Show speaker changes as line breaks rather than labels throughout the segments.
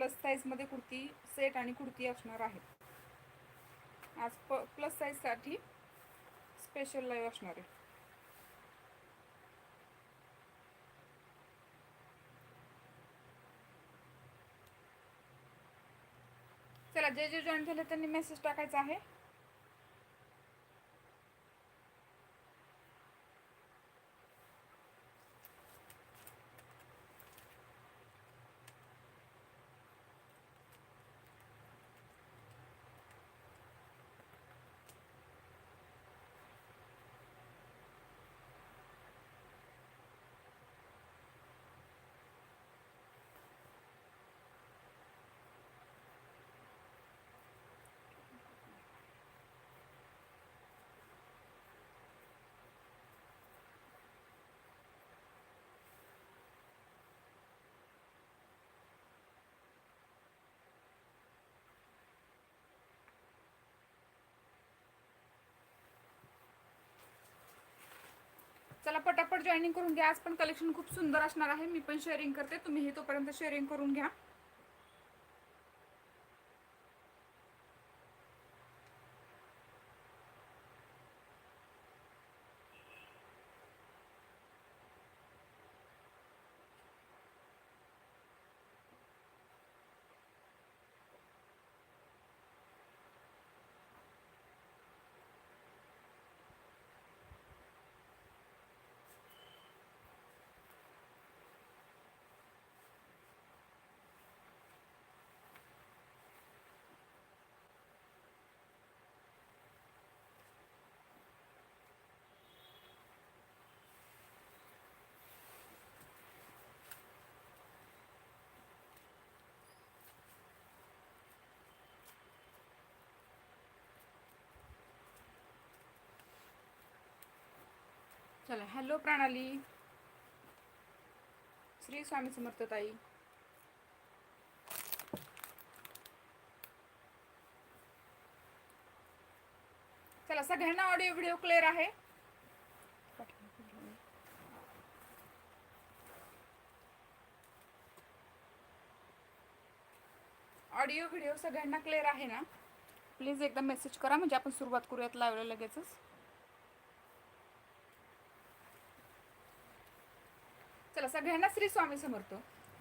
Plus साईजमध्ये kurti set आणि कुर्ती असणार आहे. आज प प्लस साईजसाठी स्पेशल लाईव्ह असणार आहे. चला जे जे जॉईन झाले त्यांनी मेसेज टाकायचा आहे. चला पटापट जॉईनिंग करून घ्या. आज पण कलेक्शन खूप सुंदर असणार आहे. मी पण शेअरिंग करते. तुम्ही हे तोपर्यंत शेअरिंग करून घ्या. चला हॅलो प्रणाली. श्री स्वामी समर्थ ताई. चला सगळ्यांना ऑडिओ व्हिडिओ क्लिअर आहे? ऑडिओ व्हिडिओ सगळ्यांना क्लिअर आहे ना? प्लीज एकदा मेसेज करा म्हणजे आपण सुरुवात करूयात लावलं लगेचच. चला सगळ्यांना श्री स्वामी समर्थ.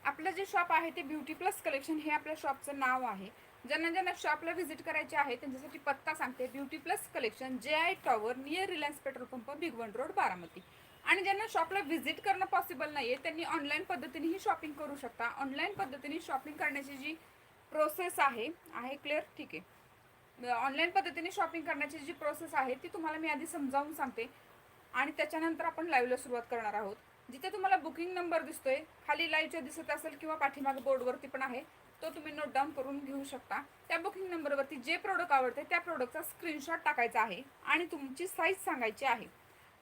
आपलं जे शॉप आहे ते ब्युटी प्लस कलेक्शन हे आपल्या शॉपचं नाव आहे. ज्यांना ज्यांना शॉपला व्हिजिट करायचे आहे त्यांच्यासाठी पत्ता सांगते. Beauty plus collection J I tower near Reliance petrol pump Bhigwan road Baramati. आणि ज्यांना शॉपला व्हिजिट करणं पॉसिबल नाही आहे त्यांनी ऑनलाईन पद्धतीनेही शॉपिंग करू शकता. ऑनलाईन पद्धतीने शॉपिंग करण्याची जी प्रोसेस आहे आहे क्लिअर ठीक आहे. ऑनलाईन पद्धतीने शॉपिंग करण्याची जी प्रोसेस आहे ती तुम्हाला मी आधी समजावून सांगते. आणि त्याच्यानंतर आपण लाईव्हला सुरुवात करणार आहोत. जिथे तुम्हाला बुकिंग नंबर दिसतोय खाली लाईव्हच्या दिसत असेल किंवा पाठीमागे बोर्डवरती पण आहे तो तुम्ही नोट डाऊन करून घेऊ शकता. त्या बुकिंग नंबरवरती जे प्रोडक्ट आवडते त्या प्रोडक्टचा स्क्रीनशॉट टाकायचा आहे आणि तुमची साईज सांगायची आहे.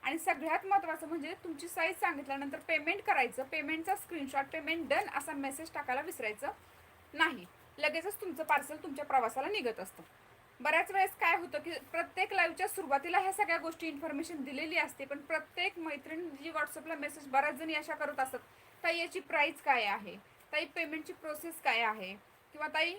आणि सगळ्यात महत्त्वाचं म्हणजे तुमची साईज सांगितल्यानंतर पेमेंट करायचं पेमेंटचा स्क्रीनशॉट पेमेंट डन असा मेसेज टाकायला विसरायचं नाही. लगेचच तुमचं पार्सल तुमच्या प्रवासाला निघत असतं. बऱ्याच वेळेस काय होतं की प्रत्येक लाईव्हच्या सुरुवातीला ह्या सगळ्या गोष्टी इन्फॉर्मेशन दिलेली असते पण प्रत्येक मैत्रीण जी व्हॉट्सअपला मेसेज बऱ्याच जणी अशा करत असतात ताई याची प्राईस काय आहे? ताई पेमेंटची प्रोसेस काय आहे? किंवा ताई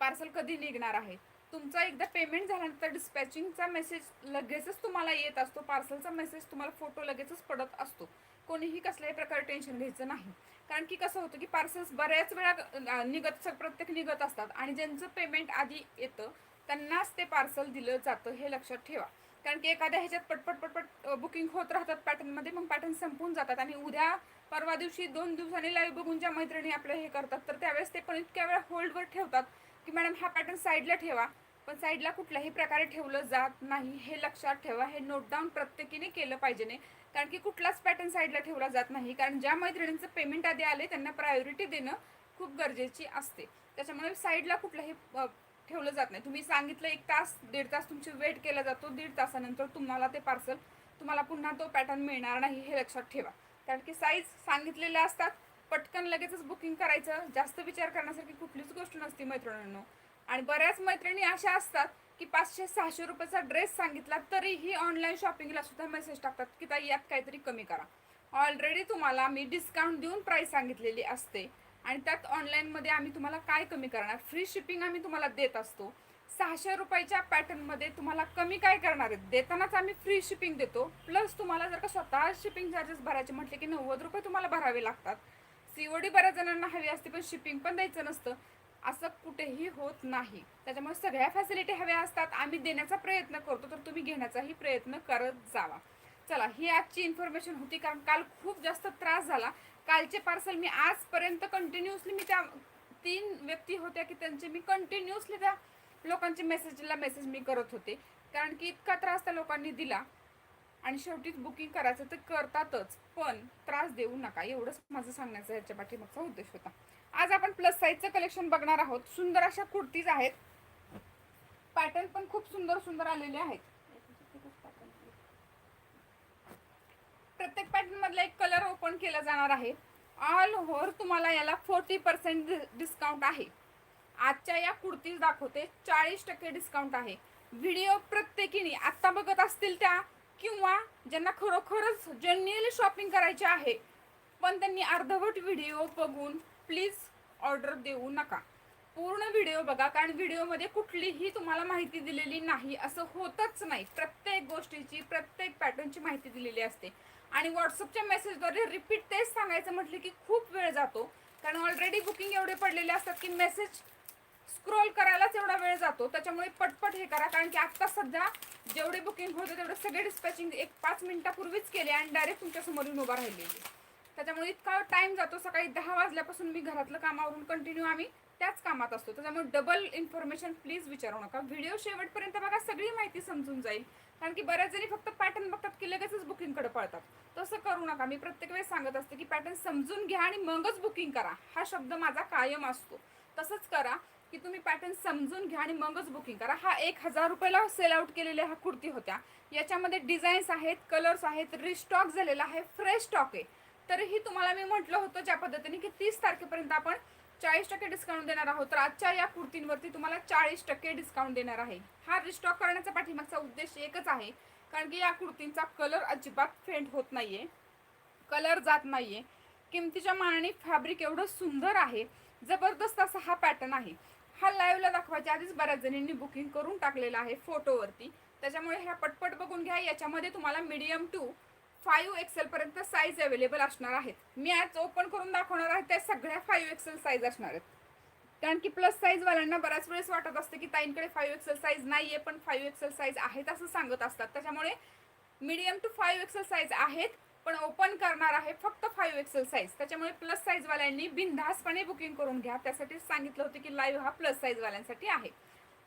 पार्सल कधी निघणार आहे? तुमचा एकदा पेमेंट झाल्यानंतर डिस्पॅचिंगचा मेसेज लगेचच तुम्हाला येत असतो पार्सलचा मेसेज तुम्हाला फोटो लगेचच पडत असतो. कोणीही कसल्याही प्रकारे टेन्शन घ्यायचं नाही. कारण की कसं होतं की पार्सल्स बऱ्याच वेळा निघत प्रत्येक निघत असतात. आणि ज्यांचं पेमेंट आधी येतं त्यांनाच ते पार्सल दिलं जातं हे लक्षात ठेवा. कारण की एखाद्या ह्याच्यात पटपट पटपट बुकिंग होत राहतात पॅटर्नमध्ये मग पॅटर्न संपून जातात. आणि उद्या परवा दिवशी दोन दिवसांनी लाईव्ह बघून ज्या मैत्रिणी आपलं हे करतात तर त्यावेळेस ते पण इतक्या वेळा होल्डवर ठेवतात की मॅडम हा पॅटर्न साईडला ठेवा. पण साईडला कुठल्याही प्रकारे ठेवलं जात नाही हे लक्षात ठेवा. हे नोटडाऊन प्रत्येकीने केलं पाहिजे नाही. कारण की कुठलाच पॅटर्न साईडला ठेवला जात नाही. कारण ज्या मैत्रिणींचं पेमेंट आधी आले त्यांना प्रायोरिटी देणं खूप गरजेची असते. त्याच्यामुळे साईडला कुठलंही ठेवलं जात नाही. तुम्ही सांगितलं एक तास दीड तास तुमची वेट केला जातो. दीड तासानंतर तुम्हाला ते पार्सल तुम्हाला पुन्हा तो पॅटर्न मिळणार नाही हे लक्षात ठेवा. कारण की साईज सांगितलेल्या असतात. पटकन लगेचच बुकिंग करायचं. जास्त विचार करण्यासारखी कुठलीच गोष्ट नसते मैत्रिणींनो. आणि बऱ्याच मैत्रिणी अशा असतात की पाचशे सहाशे रुपयाचा ड्रेस सांगितला तरीही ऑनलाईन शॉपिंगला सुद्धा मेसेज टाकतात की ताई यात काहीतरी कमी करा. ऑलरेडी तुम्हाला मी डिस्काउंट देऊन प्राईस सांगितलेली असते आणि त्यात ऑनलाईनमध्ये आम्ही तुम्हाला काय कमी करणार? फ्री शिपिंग आम्ही तुम्हाला देत असतो. सहाशे रुपयाच्या पॅटर्नमध्ये तुम्हाला कमी काय करणार आहेत? देतानाच आम्ही फ्री शिपिंग देतो. प्लस तुम्हाला जर का स्वतः शिपिंग चार्जेस भरायचे म्हटले की नव्वद रुपये तुम्हाला भरावे लागतात. सीओडी बऱ्याच जणांना हवी असते पण शिपिंग पण द्यायचं नसतं. असं कुठेही होत नाही. त्याच्यामुळे सगळ्या फॅसिलिटी हव्या असतात. आम्ही देण्याचा प्रयत्न करतो तर तुम्ही घेण्याचाही प्रयत्न करत जावा. चला ही आजची इन्फॉर्मेशन होती. कारण काल खूप जास्त त्रास झाला. कालचे पार्सल मी आजपर्यंत कंटिन्युअसली मी त्या तीन व्यक्ती होत्या की त्यांचे मी कंटिन्युअसली त्या लोकांचे मेसेजला मेसेज मी करत होते. कारण की इतका त्रास त्या लोकांनी दिला. आणि शेवटीच बुकिंग करायचं तर करतातच. पण त्रास देऊ नका. एवढंच माझं सांगण्याचा याच्या पाठीमागचा उद्देश होता. आज आपण प्लस साईजचं कलेक्शन बघणार आहोत. सुंदर अशा कुर्तीज आहेत. पॅटर्न पण खूप सुंदर सुंदर आलेले आहेत. प्रत्येक पॅटर्न मधला एक कलर ओपन केला जाणार आहे. ऑल ओव्हर तुम्हाला याला फोर्टी पर्सेंट डिस्काउंट आहे. आजच्या या कुर्तीज दाखवते चाळीस टक्के डिस्काउंट आहे. व्हिडिओ प्रत्येकीने आत्ता बघत असतील त्या किंवा ज्यांना खरोखरच जेन्युअली शॉपिंग करायचे आहे पण त्यांनी अर्धवट व्हिडिओ बघून प्लीज ऑर्डर देऊ नका. पूर्ण व्हिडिओ बघा कारण व्हिडिओमध्ये कुठलीही तुम्हाला माहिती दिलेली नाही. असं होतच नाही. प्रत्येक गोष्टीची प्रत्येक पॅटर्नची माहिती दिलेली असते. आणि व्हॉट्सअपच्या मेसेजद्वारे रिपीट तेच सांगायचं म्हटलं की खूप वेळ जातो. कारण ऑलरेडी बुकिंग एवढे पडलेले असतात की मेसेज स्क्रोल करायलाच एवढा वेळ जातो. त्याच्यामुळे पटपट हे करा. कारण की आत्ता सध्या जेवढे बुकिंग होते तेवढे सगळे डिस्पॅचिंग एक पाच मिनिटापूर्वीच केले आणि डायरेक्ट तुमच्यासमोर येऊन उभा राहिलेली. त्याच्यामुळे इतका टाइम जातो. सकाळी दहा वाजल्यापासून मी घरातलं कामावरून कंटिन्यू आम्ही त्याच कामात असतो. त्याच्यामुळे डबल इन्फॉर्मेशन प्लीज विचारू नका. व्हिडिओ शेवटपर्यंत बघा सगळी माहिती समजून जाईल. कारण की बऱ्याच जणी फक्त पॅटर्न बघतात की लगेचच बुकिंगकडे पळतात. तसं करू नका. मी प्रत्येक वेळेस सांगत असते की पॅटर्न समजून घ्या आणि मगच बुकिंग करा. हा शब्द माझा कायम असतो. तसंच करा की तुम्ही पॅटर्न समजून घ्या आणि मगच बुकिंग करा. हा एक हजार रुपयाला सेल आउट केलेल्या ह्या कुर्ती होत्या. याच्यामध्ये डिझाईन्स आहेत कलर्स आहेत रिस्टॉक झालेला आहे फ्रेश स्टॉक आहे. तरीही तुम्हाला मी म्हटलं होतं ज्या पद्धतीने की तीस तारखेपर्यंत आपण चाळीस टक्के डिस्काउंट देणार आहोत. तर आजच्या या कुर्तींवरती तुम्हाला चाळीस टक्के डिस्काउंट देणार आहे. हा रिस्टॉक करण्याचा पाठीमागचा उद्देश एकच आहे. कारण की या कुर्तींचा कलर अजिबात फेंट होत नाहीये. कलर जात नाहीये. किमतीच्या मानाने फॅब्रिक एवढं सुंदर आहे. जबरदस्त असा हा पॅटर्न आहे. हा लाईव्हला दाखवायच्या आधीच बऱ्याच जणींनी बुकिंग करून टाकलेला आहे फोटोवरती त्याच्यामुळे ह्या पटपट बघून घ्या. याच्यामध्ये तुम्हाला मीडियम टू फाईव्ह एक्सेल पर्यंत साईज अवेलेबल असणार आहेत. मी आज ओपन करून दाखवणार आहे त्या सगळ्या फाईव्ह एक्सेल साईज असणार आहेत. कारण की प्लस साईजवाल्यांना बऱ्याच वेळेस वाटत असते की ताईंकडे फाईव्ह एक्सेल साईज नाही आहे पण फाईव्ह एक्सेल साईज आहेत असं सांगत असतात. त्याच्यामुळे medium to five XL size आहेत पण ओपन करणार आहे फक्त फाईव्ह एक्सेल साईज त्याच्यामुळे प्लस साईजवाल्यांनी बिनधासपणे बुकिंग करून घ्या. त्यासाठी सांगितलं होतं की लाईव्ह हा प्लस साईजवाल्यांसाठी आहे.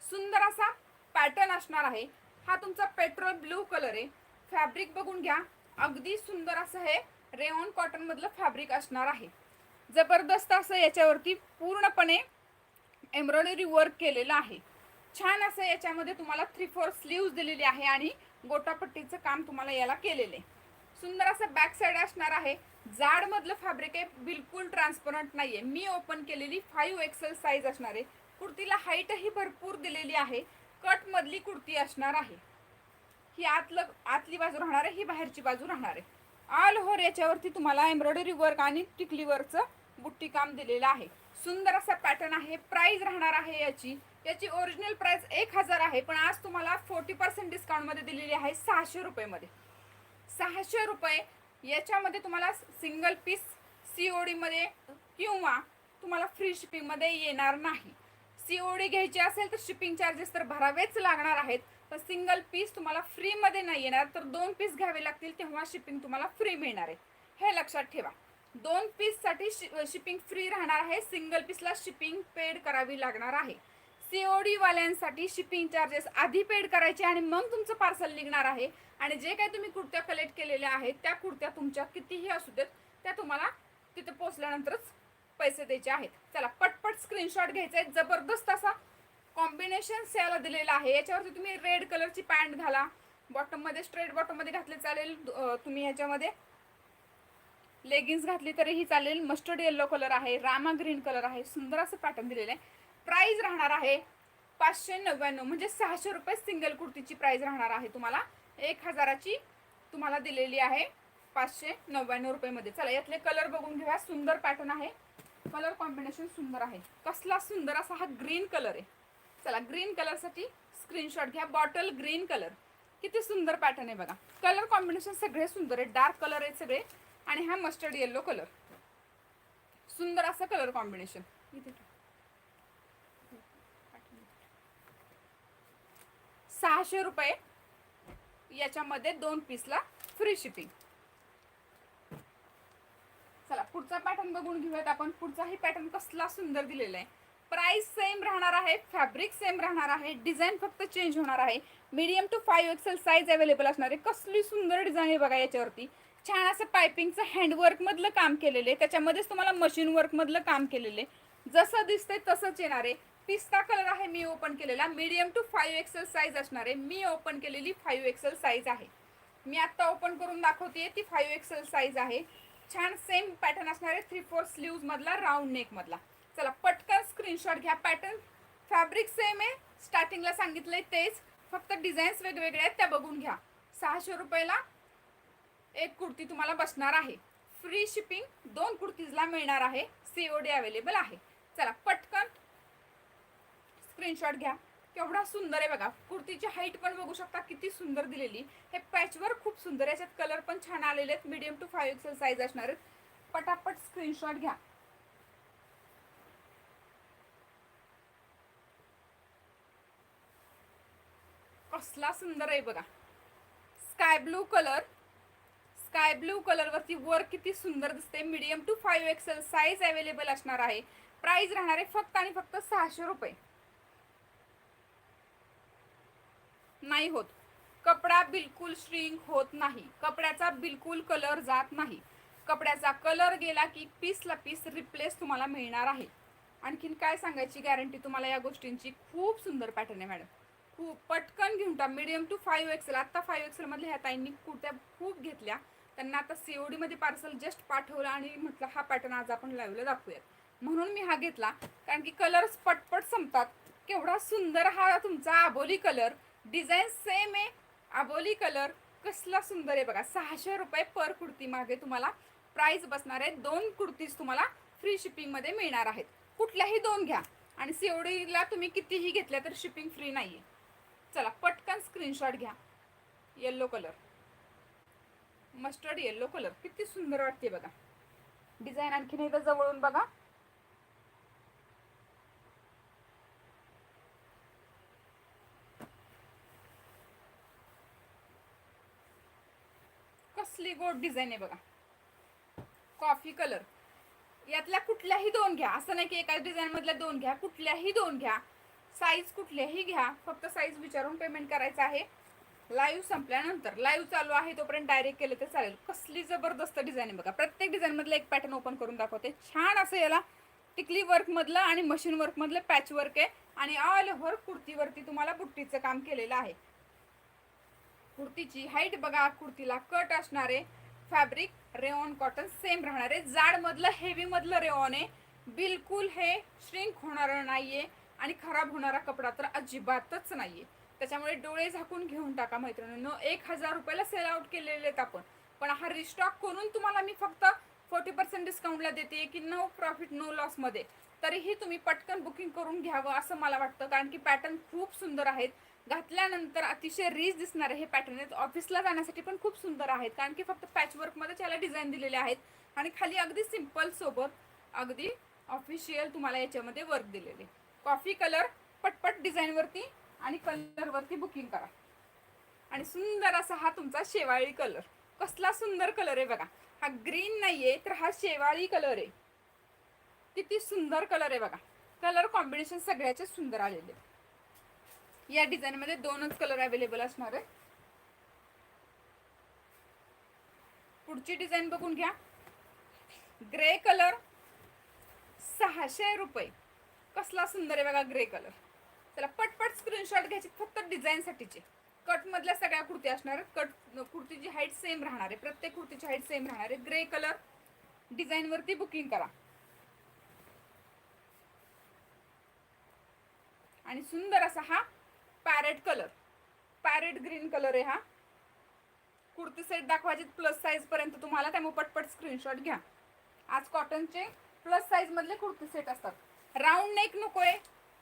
सुंदर असा पॅटर्न असणार आहे. हा तुमचा पेट्रोल ब्लू कलर आहे. फॅब्रिक बघून घ्या. अगदी सुंदर असं हे रेऑन कॉटन मधलं फॅब्रिक असणार आहे. जबरदस्त असं याच्यावरती पूर्णपणे एम्ब्रॉयडरी वर्क केलेलं आहे. छान असं याच्यामध्ये तुम्हाला थ्री फोर स्लीव्ज दिलेली आहे आणि गोटापट्टीचं काम तुम्हाला याला केलेलं आहे. सुंदर असं बॅक साईड असणार आहे. जाड मधलं फॅब्रिक आहे बिलकुल ट्रान्सपरंट नाही आहे मी ओपन केलेली फाईव्ह एक्सेल साईज असणार आहे. कुर्तीला हाईटही भरपूर दिलेली आहे. कट मधली कुर्ती असणार आहे. ही आतलं आतली बाजू राहणार आहे ही बाहेरची बाजू राहणार आहे. ऑल ओव्हर याच्यावरती तुम्हाला एम्ब्रॉयडरी वर्क आणि टिकली वर्कचं बुट्टी काम दिलेलं आहे. सुंदर असा पॅटर्न आहे प्राईज राहणार आहे याची. याची ओरिजिनल प्राइस एक हजार आहे पण आज तुम्हाला फोर्टी पर्सेंट डिस्काउंटमध्ये दिलेली आहे सहाशे रुपयेमध्ये. सहाशे रुपये याच्यामध्ये तुम्हाला सिंगल पीस सी ओ डीमध्ये किंवा तुम्हाला फ्री शिपिंगमध्ये येणार नाही. सी ओ डी घ्यायची असेल तर शिपिंग चार्जेस तर भरावेच लागणार आहेत. तर सिंगल पीस तुम्हाला फ्रीमध्ये नाही येणार. तर दोन पीस घ्यावे लागतील तेव्हा शिपिंग तुम्हाला फ्री मिळणार आहे. हे लक्षात ठेवा. दोन पीससाठी शिपिंग फ्री राहणार आहे. सिंगल पीसला शिपिंग पेड करावी लागणार आहे. सीओडी वाल्यांसाठी शिपिंग चार्जेस आधी पेड करायचे आणि मग तुमचं पार्सल निघणार आहे. आणि जे काही तुम्ही कुर्त्या कलेक्ट केलेल्या आहेत त्या कुर्त्या तुमच्या कितीही असू देत त्या तुम्हाला तिथे पोहोचल्यानंतरच पैसे द्यायचे आहेत. चला पटपट स्क्रीनशॉट घ्यायचा आहे. जबरदस्त असा कॉम्बिनेशन सेल दिलेला आहे. याच्यावरती तुम्ही रेड कलरची पॅन्ट घाला. बॉटममध्ये स्ट्रेट बॉटममध्ये घातले चालेल. तुम्ही ह्याच्यामध्ये लेगिन्स घातली तरीही चालेल. मस्टर्ड येल्लो कलर आहे रामा ग्रीन कलर आहे. सुंदर असं पॅटर्न दिलेलं आहे. प्राईज राहणार आहे पाचशे नव्याण्णव म्हणजे सहाशे रुपये सिंगल कुर्तीची प्राईज राहणार आहे तुम्हाला. एक हजाराची तुम्हाला दिलेली आहे पाचशे नव्याण्णव रुपयेमध्ये. चला यातले कलर बघून घेऊया. सुंदर पॅटर्न आहे. कलर कॉम्बिनेशन सुंदर आहे. कसला सुंदर असा हा ग्रीन कलर आहे. चला ग्रीन कलरसाठी स्क्रीनशॉट घ्या. बॉटल ग्रीन कलर किती सुंदर पॅटर्न आहे बघा. कलर कॉम्बिनेशन सगळे सुंदर आहे डार्क कलर आहेत सगळे. आणि हा मस्टर्ड येल्लो कलर सुंदर असं कलर कॉम्बिनेशन. सहाशे रुपये याच्यामध्ये दोन पीसला फ्री शिपिंग चला पुढचा पॅटर्न बघून घेऊयात आपण. पुढचाही पॅटर्न कसला सुंदर दिलेला आहे. प्राइस सेम राहणार आहे फॅब्रिक सेम राहणार आहे डिझाईन फक्त चेंज होणार आहे. Medium to five XL size available असणार आहे. कसली सुंदर डिझाईन आहे बघा याच्यावरती. छान असं पायपिंगचं हँडवर्कमधलं काम केलेलं आहे. त्याच्यामध्येच तुम्हाला मशीन वर्कमधलं काम केलेलं आहे. जसं दिसतंय तसंच येणार आहे. पिस्ता कलर आहे मी ओपन केलेला. Medium to five XL size असणार आहे. मी ओपन केलेली फाईव्ह एक्सेल साईज आहे. मी आत्ता ओपन करून दाखवते ती फाईव्ह एक्सेल साईज आहे. छान सेम पॅटर्न असणार आहे. थ्री फोर स्लीव्ज मधला राऊंड नेक मधला. चला पटकन स्क्रीनशॉट घ्या. पॅटर्न फॅब्रिक सेम आहे. स्टार्टिंगला सांगितलंय तेच. फक्त डिझाईन्स वेगवेगळे आहेत त्या बघून घ्या. सहाशे रुपयाला एक कुर्ती तुम्हाला बसणार आहे. फ्री शिपिंग दोन कुर्तीजला मिळणार आहे. सीओडी अवेलेबल आहे. चला पटकन स्क्रीनशॉट घ्या. केवढा सुंदर आहे बघा. कुर्तीची हाईट पण बघू शकता किती सुंदर दिलेली. हे पॅचवर खूप सुंदर आहे. याच्यात कलर पण छान आलेले आहेत. Medium to five XL size असणार आहेत. पटापट स्क्रीनशॉट घ्या. कसला सुंदर आहे बघा. Sky blue colour sky blue कलरवरती वर किती सुंदर दिसते medium to five XL size available असणार आहे. प्राइस राहणार आहे फक्त आणि फक्त सहाशे रुपये. नाही होत. कपडा बिलकुल श्रिंक होत नाही. कपड्याचा बिलकुल कलर जात नाही. कपड्याचा कलर गेला की पीसला पीस रिप्लेस तुम्हाला मिळणार आहे. आणखीन काय सांगायची गॅरंटी तुम्हाला या गोष्टींची? खूप सुंदर पॅटर्न आहे मॅडम खूप पटकन घेऊन टाक. मिडियम टू फाईव्ह एक्सेल आत्ता फाईव्ह एक्सेलमधल्या ह्या ताईंनी कुर्त्या खूप घेतल्या. त्यांना आता सीओडी मध्ये पार्सल जस्ट पाठवलं आणि म्हटलं हा पॅटर्न आज आपण लाईव्हला दाखवूयात. म्हणून मी हा घेतला कारण की कलर्स पटपट संपतात. केवढा सुंदर हा तुमचा आबोली कलर डिझाईन सेम आहे. आबोली कलर कसला सुंदर आहे बघा. सहाशे रुपये पर कुर्ती मागे तुम्हाला प्राईस बसणार आहे. दोन कुर्तीज तुम्हाला फ्री शिपिंगमध्ये मिळणार आहेत. कुठल्याही दोन घ्या. आणि सीओडीला तुम्ही कितीही घेतल्या तर शिपिंग फ्री नाही आहे चला पटकन स्क्रीनशॉट घ्या. Yellow colour mustard yellow colour किती सुंदर वाटते बघा. डिझाईन आणखीन एकदा जवळून बघा. कसली गोड डिझाईन आहे बघा. कॉफी कलर यातल्या कुठल्याही दोन घ्या. असं नाही की एकाच डिझाईन मधल्या दोन घ्या. कुठल्याही दोन घ्या. साईज कुठल्याही घ्या. फक्त साईज विचारून पेमेंट करायचं आहे. लाईव्ह संपल्यानंतर लाईव्ह चालू आहे तोपर्यंत डायरेक्ट केलं तर चालेल. कसली जबरदस्त डिझाईन बघा. प्रत्येक डिझाईन मधलं एक पॅटर्न ओपन करून दाखवते. छान असं याला टिकली वर्क मधलं आणि मशीन वर्क मधलं पॅच वर्क आहे. आणि ऑल ओव्हर कुर्तीवरती तुम्हाला बुट्टीचं काम केलेलं आहे. कुर्तीची हाईट बघा कुर्तीला कट असणारे फॅब्रिक रेऑन कॉटन सेम राहणार आहे. जाड मधलं हेवी मधलं रेऑन आहे. बिलकुल हे श्रिंक होणार नाहीये. आणि खराब होणारा कपडा तर अजिबातच नाहीये. त्याच्यामुळे डोळे झाकून घेऊन टाका मैत्रिणींनो. एक हजार रुपयाला सेल आउट केलेले आहेत आपण. पण हा रिस्टॉक करून तुम्हाला मी फक्त फोर्टी पर्सेंट डिस्काउंटला देते की नो प्रॉफिट नो लॉसमध्ये तरीही तुम्ही पटकन बुकिंग करून घ्यावं असं मला वाटतं. कारण की पॅटर्न खूप सुंदर आहेत. घातल्यानंतर अतिशय रीच दिसणारे हे पॅटर्न आहेत. ऑफिसला जाण्यासाठी पण खूप सुंदर आहेत. कारण की फक्त पॅचवर्कमध्येच याला त्याला डिझाईन दिलेले आहेत. आणि खाली अगदी सिंपल सोबत अगदी ऑफिशियल तुम्हाला याच्यामध्ये वर्क दिलेले. कॉफी कलर पटपट डिझाईनवरती आणि कलरवरती बुकिंग करा. आणि सुंदर असा हा तुमचा शेवाळी कलर कसला सुंदर कलर आहे बघा. हा ग्रीन नाहीये तर हा शेवाळी कलर आहे. किती सुंदर कलर आहे बघा. कलर कॉम्बिनेशन सगळ्याचे सुंदर आलेले आहेत. या डिझाईनमध्ये दोनच कलर अवेलेबल असणार आहे पुढची डिझाईन बघून घ्या. ग्रे कलर सहाशे रुपये. कसला सुंदर आहे बघा ग्रे कलर चला पटपट स्क्रीनशॉट घ्यायचे फक्त डिझाईनसाठीचे कटमधल्या सगळ्या कुर्ती असणार. आहेत कट कुर्तीची हाईट सेम राहणार आहे. प्रत्येक कुर्तीची हाईट सेम राहणार आहे. ग्रे कलर डिझाईनवरती बुकिंग करा. आणि सुंदर असा हा parrot colour parrot green colour आहे हा. कुर्ती सेट दाखवायचे प्लस साईज पर्यंत तुम्हाला त्यामुळे पटपट स्क्रीनशॉट घ्या. आज कॉटनचे प्लस साईज मधले कुर्ती सेट असतात. राऊंड नेक नकोय.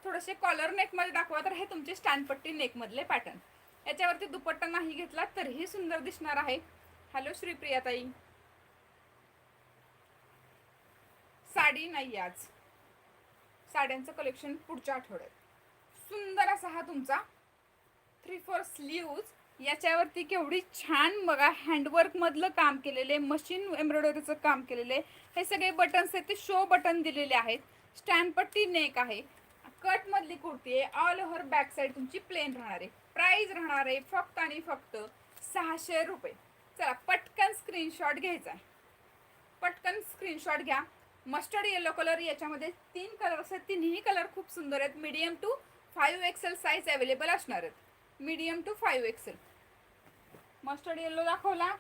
थोडेसे कॉलर नेकमध्ये दाखवा तर हे तुमचे स्टँडपट्टी नेक मधले पॅटर्न याच्यावरती दुपट्टा नाही घेतला तरीही सुंदर दिसणार आहे. हॅलो श्रीप्रियाताई. साडी नाही आज. साड्यांचं कलेक्शन पुढच्या आठवड्यात. सुंदर असा हा तुमचा थ्री फोर स्लीव्ज याच्यावरती केवढी छान बघा हँडवर्क मधलं काम केलेले मशीन एम्ब्रॉयडरीचं काम केलेले हे सगळे बटन्स आहेत ते शो बटन दिलेले आहेत. स्टँडपट्टी नेक आहे. कट मधली कुर्ती आहे. ऑल ओव्हर बॅक साईड तुमची प्लेन राहणार आहे. प्राइस राहणार आहे फक्त आणि फक्त सहाशे रुपये. चला पटकन स्क्रीनशॉट घ्यायचा आहे. पटकन स्क्रीनशॉट घ्या. मस्टर्ड येलो कलर याच्यामध्ये तीन कलर असतात. तिन्ही कलर खूप सुंदर आहेत. Medium to five XL size available असणार आहेत. Medium to five XL mustard yellow दाखवला.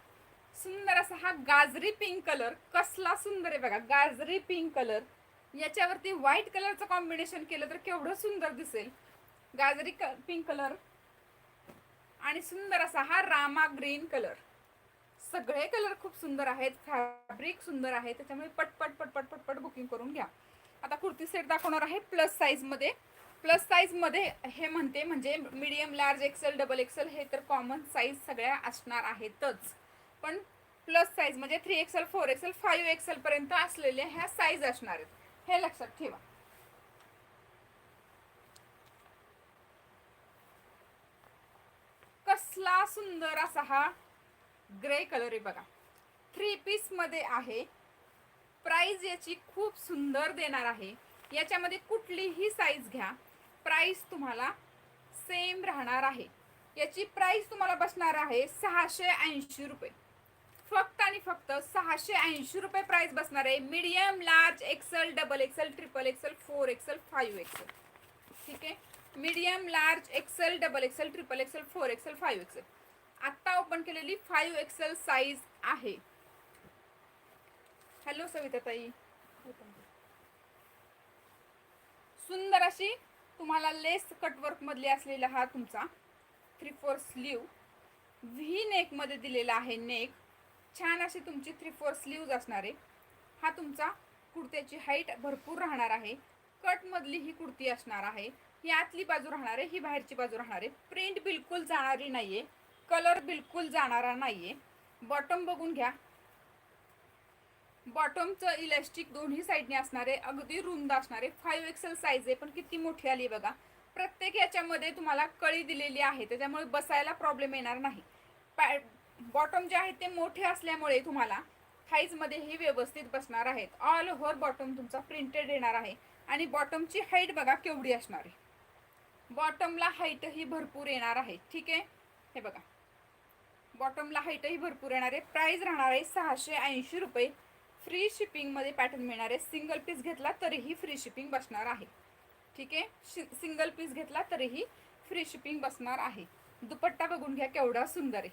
सुंदर असा हा गाजरी पिंक कलर कसला सुंदर आहे बघा. गाजरी पिंक कलर याच्यावरती व्हाईट कलरचं कॉम्बिनेशन केलं तर केवढं सुंदर दिसेल. गाजरी पिंक कलर आणि सुंदर असा हा रामा ग्रीन कलर सगळे कलर खूप सुंदर आहेत फॅब्रिक सुंदर आहे त्याच्यामुळे पटपट पटपट पटपट बुकिंग करून घ्या. आता कुर्ती सेट दाखवणार आहे प्लस साईजमध्ये प्लस साईजमध्ये हे म्हणते म्हणजे medium large XL double XL हे तर कॉमन साईज सगळ्या असणार आहेतच. पण प्लस साईज म्हणजे three XL four XL five एक्सेलपर्यंत असलेल्या ह्या साईज असणार आहेत. हे लक्षात ठेवा. कसला सुंदर असा हा ग्रे कलर आहे बघा. थ्री पीसमध्ये आहे. प्राइस याची खूप सुंदर देणार आहे. याच्यामध्ये कुठलीही साईज घ्या. प्राइस तुम्हाला सेम राहणार आहे. याची प्राइस तुम्हाला बसणार आहे सहाशे ऐंशी रुपये. फक्त आणि फक्त सहाशे ऐंशी रुपये प्राइस बसणार आहे. Medium large XL double XL triple XL four XL five XL ठीक आहे? Medium large XL double XL triple XL four XL five XL आत्ता ओपन केलेली फाईव्ह एक्सेल साईज आहे. हॅलो सविता ताई सुंदर अशी तुम्हाला लेस कटवर्कमधली असलेला हा तुमचा थ्री फोर स्लीव व्ही नेकमध्ये दिलेला आहे नेक छान अशी तुमची थ्री फोर स्लीव्ज असणार आहे. हा तुमचा कुर्त्याची हाईट भरपूर राहणार आहे. कटमधली ही कुर्ती असणार आहे. ही आतली बाजू राहणार आहे. ही बाहेरची बाजू राहणार आहे. प्रिंट बिलकुल जाणारी नाही आहे कलर बिलकुल जाणारा नाही आहे बॉटम बघून घ्या. बॉटमचं इलॅस्टिक दोन्ही साईडने असणार आहे. अगदी रुंद असणार आहे. फाईव्ह एक्सेल साईज आहे पण किती मोठी आली बघा. प्रत्येक याच्यामध्ये तुम्हाला कळी दिलेली आहे. त्याच्यामुळे बसायला प्रॉब्लेम येणार नाही. पॅ बॉटम जे आहेत ते मोठे असल्यामुळे तुम्हाला मध्ये व्यवस्थित बसणार आहेत. ऑल ओव्हर बॉटम तुमचा प्रिंटेड येणार आहे. आणि बॉटमची हाईट बघा केवढी असणार आहे. बॉटमला हाईटही भरपूर येणार आहे. ठीक आहे? हे बघा. बॉटमला हाईटही भरपूर येणार आहे. प्राईज राहणार आहे सहाशे ऐंशी रुपये. फ्री शिपिंगमध्ये पॅटर्न मिळणार आहे. सिंगल पीस घेतला तरीही फ्री शिपिंग बसणार आहे. ठीक आहे? सिंगल पीस घेतला तरीही फ्री शिपिंग बसणार आहे. दुपट्टा बघून घ्या केवढा सुंदर आहे.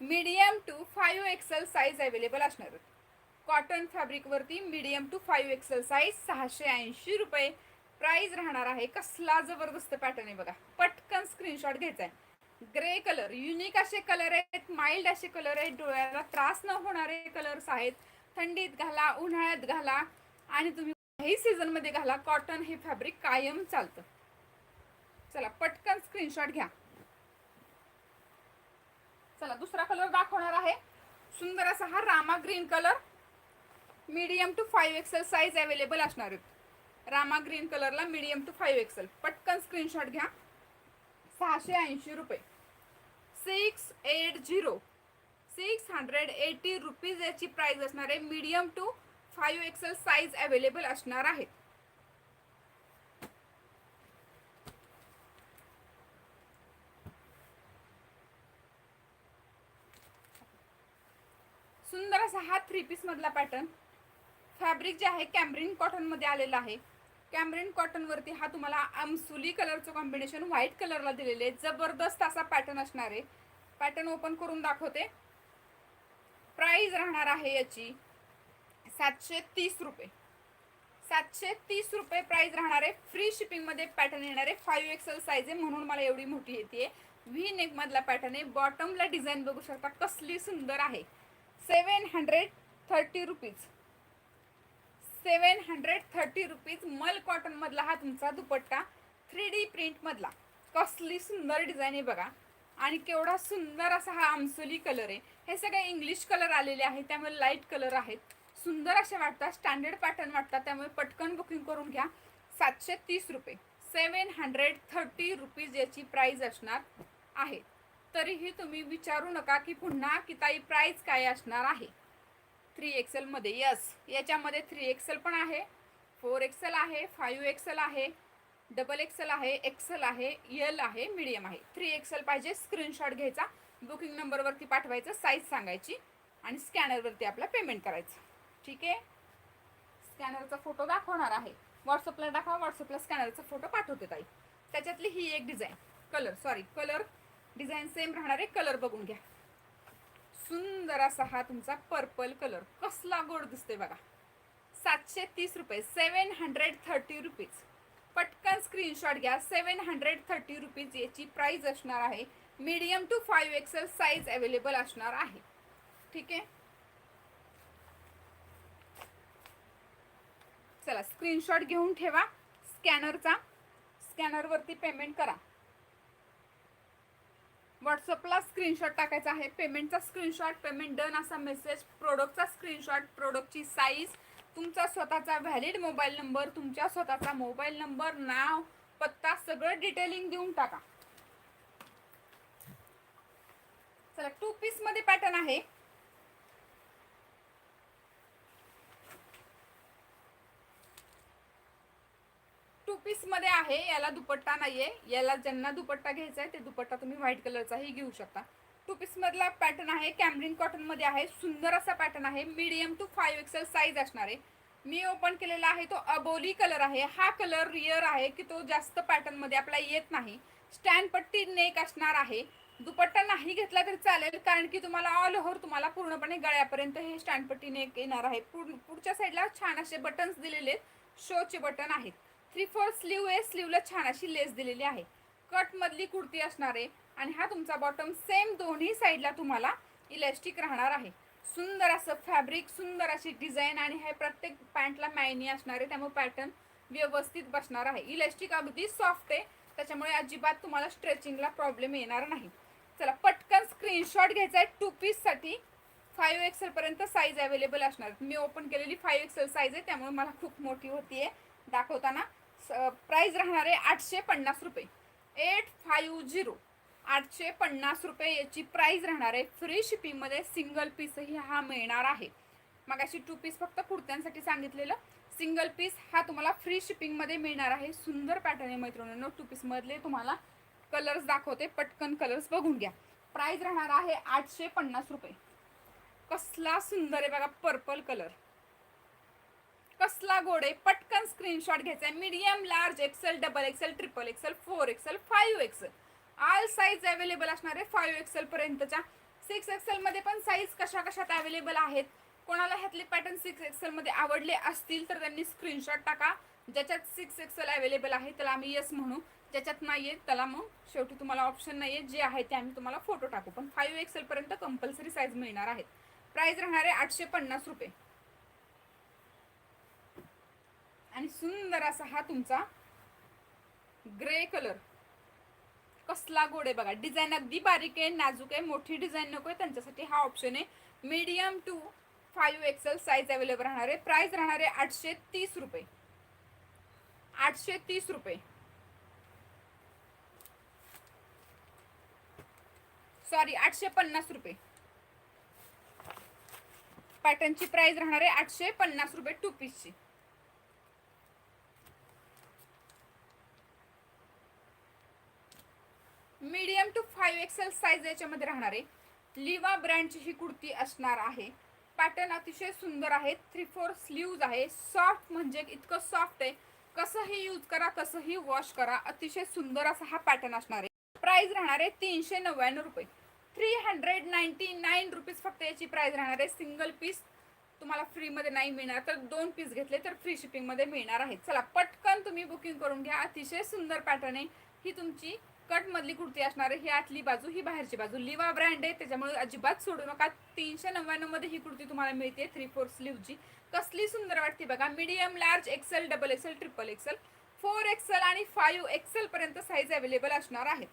Medium to five XL size available असणार. आहेत cotton फॅब्रिकवरती medium to five XL size सहाशे ऐंशी रुपये प्राईज राहणार आहे. कसला जबरदस्त पॅटर्न आहे बघा. पटकन स्क्रीनशॉट घ्यायचा आहे. ग्रे कलर युनिक असे कलर आहेत माइल्ड असे कलर आहेत डोळ्याला त्रास न होणारे कलर्स आहेत. थंडीत घाला उन्हाळ्यात घाला आणि तुम्ही काही सीझनमध्ये घाला कॉटन हे फॅब्रिक कायम चालतं. चला पटकन स्क्रीनशॉट घ्या. चला दुसरा कलर दाखवणार आहे. सुंदर असा हा Rama green colour medium to five XL size available असणार आहेत. रामा ग्रीन कलरला मीडियम टू फाईव्ह एक्सेल पटकन स्क्रीनशॉट घ्या. सहाशे ऐंशी रुपये. Six eight zero six hundred eighty rupees याची प्राईज असणार आहे. Medium to five XL size available असणार आहेत सुंदर असा हा थ्री पीस मधला पॅटर्न फॅब्रिक जे आहे कॅम्ब्रिन कॉटनमध्ये आलेला आहे. कॅम्ब्रिन कॉटन वरती हा तुम्हाला आमसुली कलरचं कॉम्बिनेशन व्हाईट कलरला दिलेले आहे जबरदस्त असा पॅटर्न असणार आहे. पॅटर्न ओपन करून दाखवते. प्राईज राहणार आहे याची सातशे तीस रुपये. सातशे तीस रुपये प्राईज राहणार आहे. फ्री शिपिंगमध्ये पॅटर्न येणार आहे. फाईव्ह एक्सेल साईज आहे म्हणून मला एवढी मोठी येते व्ही नेकमधला पॅटर्न आहे. बॉटमला डिझाईन बघू शकता कसली सुंदर आहे. Seven hundred thirty rupees. Seven hundred thirty rupees मल कॉटनमधला हा तुमचा दुपट्टा थ्री डी प्रिंटमधला कसली सुंदर डिझाईन आहे बघा. आणि केवढा सुंदर असा हा आमसोली कलर आहे. हे सगळे इंग्लिश कलर आलेले आहेत त्यामुळे लाइट कलर आहेत. सुंदर असे वाटतात स्टँडर्ड पॅटर्न वाटतात त्यामुळे पटकन बुकिंग करून घ्या. सातशे तीस रुपये. सेवन हंड्रेड थर्टी रुपीज याची प्राईज असणार आहे. तरीही तुम्ही विचारू नका की पुन्हा की ताई प्राइस काय असणार आहे. थ्री एक्सेलमध्ये यस याच्यामध्ये थ्री एक्सेल पण आहे फोर एक्सेल आहे फाईव्ह एक्सेल आहे डबल एक्सेल आहे एक्सेल आहे एल आहे मीडियम आहे. थ्री एक्सेल पाहिजे स्क्रीनशॉट घ्यायचा बुकिंग नंबरवरती पाठवायचं साईज सांगायची आणि स्कॅनरवरती आपला पेमेंट करायचं. ठीक आहे? स्कॅनरचा फोटो दाखवणार आहे. व्हॉट्सअपला दाखवा व्हॉट्सअपला स्कॅनरचा फोटो पाठवते ताई. त्याच्यातली ही एक design colour sorry colour design same राहणारे कलर बघून घ्या. सुंदर असा हा तुमचा पर्पल कलर. कसला गोड दिसतोय बघा. सातशे तीस रुपये सेवन हंड्रेड थर्टी रुपीज पटकन स्क्रीनशॉट घ्या. सेवन हंड्रेड थर्टी रुपीज याची प्राईज असणार आहे. Medium to five XL size available असणार आहे. ठीक आहे? चला स्क्रीनशॉट घेऊन ठेवा. स्कॅनरचा स्कॅनरवरती पेमेंट करा. व्हॉट्सअपला स्क्रीनशॉट टाकायचा आहे. पेमेंटचा स्क्रीनशॉट पेमेंट डन असा मेसेज प्रोडक्टचा स्क्रीनशॉट प्रोडक्टची साईज तुमचा स्वतःचा व्हॅलिड मोबाईल नंबर तुमच्या स्वतःचा मोबाईल नंबर नाव पत्ता सगळं डिटेलिंग देऊन टाका. चला टू पीसमध्ये पॅटर्न आहे. टू पीसमध्ये आहे याला दुपट्टा नाहीये. याला ज्यांना दुपट्टा घ्यायचा आहे ते दुपट्टा तुम्ही व्हाईट कलरचाही घेऊ शकता. टू पीस मधला पॅटर्न आहे कॅमरिन कॉटनमध्ये आहे. सुंदर असा पॅटर्न आहे medium to five XL size असणार. आहे मी ओपन केलेला आहे तो अबोली कलर आहे. हा कलर रिअर आहे की तो जास्त पॅटर्नमध्ये आपला येत नाही. स्टँड पट्टी नेक असणार आहे. दुपट्टा नाही घेतला तरी चालेल कारण की तुम्हाला ऑल ओव्हर तुम्हाला पूर्णपणे गळ्यापर्यंत हे स्टँड पट्टी नेक येणार आहे. पुढच्या साईडला छान असे बटन्स दिलेले आहेत. शोचे बटन आहेत. थ्री फोर स्लीव आहे स्लीवला छान अशी लेस दिलेली आहे. कटमधली कुर्ती असणार आहे आणि हा तुमचा बॉटम सेम दोन्ही साईडला तुम्हाला इलॅस्टिक राहणार आहे. सुंदर असं फॅब्रिक सुंदर अशी डिझाईन आणि हे प्रत्येक पॅन्टला मॅनी असणार आहे. त्यामुळे पॅटर्न व्यवस्थित बसणार आहे. इलॅस्टिक अगदी सॉफ्ट आहे. त्याच्यामुळे अजिबात तुम्हाला स्ट्रेचिंगला प्रॉब्लेम येणार नाही. चला पटकन स्क्रीनशॉट घ्यायचा आहे. टू पीससाठी फाईव्ह एक्सेलपर्यंत साईज अवेलेबल असणार. मी ओपन केलेली फाईव्ह एक्सेल साईज आहे. त्यामुळे मला खूप मोठी होती आहे दाखवताना प्राईज राहणार आहे आठशे पन्नास रुपये. एट फाईव्ह झिरो आठशे पन्नास रुपये याची प्राईज राहणार आहे. फ्री शिपिंगमध्ये सिंगल पीसही हा मिळणार आहे. मग अशी टू पीस फक्त कुर्त्यांसाठी सांगितलेलं. सिंगल पीस हा तुम्हाला फ्री शिपिंगमध्ये मिळणार आहे. सुंदर पॅटर्न आहे मैत्रिणींनो. टू पीसमधले तुम्हाला कलर्स दाखवते. पटकन कलर्स बघून घ्या. प्राईज राहणार आहे आठशे पन्नास रुपये. कसला सुंदर आहे बघा पर्पल कलर कसला गोड आहे पटकन स्क्रीनशॉट घ्यायचा. आहे medium large XL double XL triple XL four XL five XL all size available असणार आहे फाईव्ह एक्सेल पर्यंतच्या. सिक्स एक्सेलमध्ये पण साईज कशा कशात अवेलेबल आहेत? कोणाला ह्यातले पॅटर्न सिक्स एक्सेलमध्ये आवडले असतील तर त्यांनी स्क्रीनशॉट टाका. ज्याच्यात सिक्स एक्सेल अवेलेबल आहे त्याला आम्ही येस म्हणू. ज्याच्यात नाही आहे त्याला मग शेवटी तुम्हाला ऑप्शन नाही आहे जे आहे ते आम्ही तुम्हाला फोटो टाकू. पण फाईव्ह एक्सेलपर्यंत कंपल्सरी साईज मिळणार आहेत. प्राईज राहणार आहे आठशे पन्नास रुपये. आणि सुंदर असा हा तुमचा ग्रे कलर. कसला गोड आहे बघा. डिझाईन अगदी बारीक आहे नाजूक आहे मोठी डिझाईन नको आहे. त्यांच्यासाठी हा ऑप्शन आहे. Medium to five XL size available राहणार. आहे प्राइस राहणार आहे आठशे तीस रुपये. आठशे तीस रुपये. सॉरी आठशे पन्नास रुपये. पॅटर्नची प्राइस राहणार आहे आठशे पन्नास रुपये two पीसची medium to five XL size याच्यामध्ये राहणार आहे. लिवा ब्रँडची ही कुर्ती असणार आहे. पॅटर्न अतिशय सुंदर आहे. थ्री फोर स्लीव्ज आहे. सॉफ्ट म्हणजे इतकं सॉफ्ट आहे. कसंही यूज करा कसंही वॉश करा अतिशय सुंदर असा हा पॅटर्न असणार आहे. प्राइस राहणार आहे तीनशे नव्याण्णव रुपये. Three hundred ninety nine rupees फक्त याची प्राइस राहणार आहे. सिंगल पीस तुम्हाला फ्रीमध्ये नाही मिळणार. तर दोन पीस घेतले तर फ्री शिपिंगमध्ये मिळणार आहे. चला पटकन तुम्ही बुकिंग करून घ्या. अतिशय सुंदर पॅटर्न आहे. ही तुमची कट मधली कुर्ती असणार आहे. ही आतली बाजू ही बाहेरची बाजू. लिवा ब्रँड आहे त्याच्यामुळे अजिबात सोडू नका. तीनशे नव्याण्णवमध्ये ही कुर्ती तुम्हाला मिळते थ्री फोर स्लीवची कसली सुंदर वाटते बघा. Medium large XL double XL triple XL four XL आणि फाईव्ह एक्सेल पर्यंत साईज अवेलेबल असणार आहेत.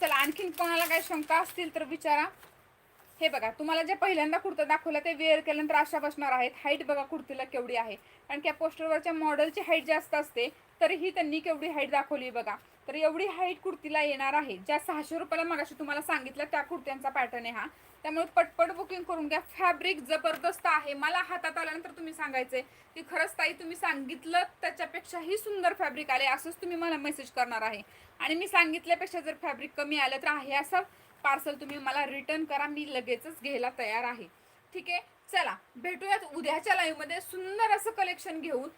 चला आणखीन कोणाला काही शंका असतील तर विचारा. हे बघा तुम्हाला जे पहिल्यांदा कुर्ता दाखवला ते वेअर केल्यानंतर अशा बसणार आहेत. हाईट बघा कुर्तीला केवढी आहे. कारण की या पोस्टरवरच्या मॉडेलची हाईट जास्त असते तरीही त्यांनी केवढी हाईट दाखवली बघा. तर एवढी हाईट कुर्तीला येणार आहे. ज्या सहाशे रुपयाला मगाशी तुम्हाला सांगितलं त्या कुर्त्यांचा पॅटर्न आहे हा. त्यामुळे पटपट बुकिंग करून घ्या. फॅब्रिक जबरदस्त आहे. मला हातात आल्यानंतर तुम्ही सांगायचंय की खरंच ताई तुम्ही सांगितलं त्याच्यापेक्षाही सुंदर फॅब्रिक आले. असंच तुम्ही मला मेसेज करणार आहे. आणि मी सांगितल्यापेक्षा जर फॅब्रिक कमी आलं तर आहे असं पार्सल तुम्ही मला रिटर्न करा मी लगेचच घ्यायला तयार आहे. ठीक आहे? चला भेटूयात उद्याच्या लाईव्हमध्ये सुंदर असं कलेक्शन घेऊन.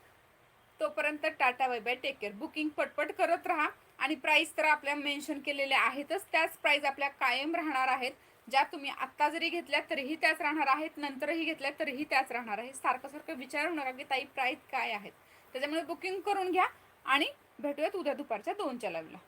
तोपर्यंत tata bye bye take care booking पटपट करत राहा. आणि प्राईस तर आपल्या मेन्शन केलेल्या आहेतच. त्याच प्राईज आपल्या कायम राहणार आहेत. ज्या तुम्ही आत्ता जरी घेतल्या तरीही त्याच राहणार आहेत. नंतरही घेतल्या तरीही त्याच राहणार आहेत. सारखं सारखं विचारू नका की ताई प्राईज काय आहेत? त्याच्यामुळे बुकिंग करून घ्या. आणि भेटूयात उद्या दुपारच्या दोनच्या लाईव्हला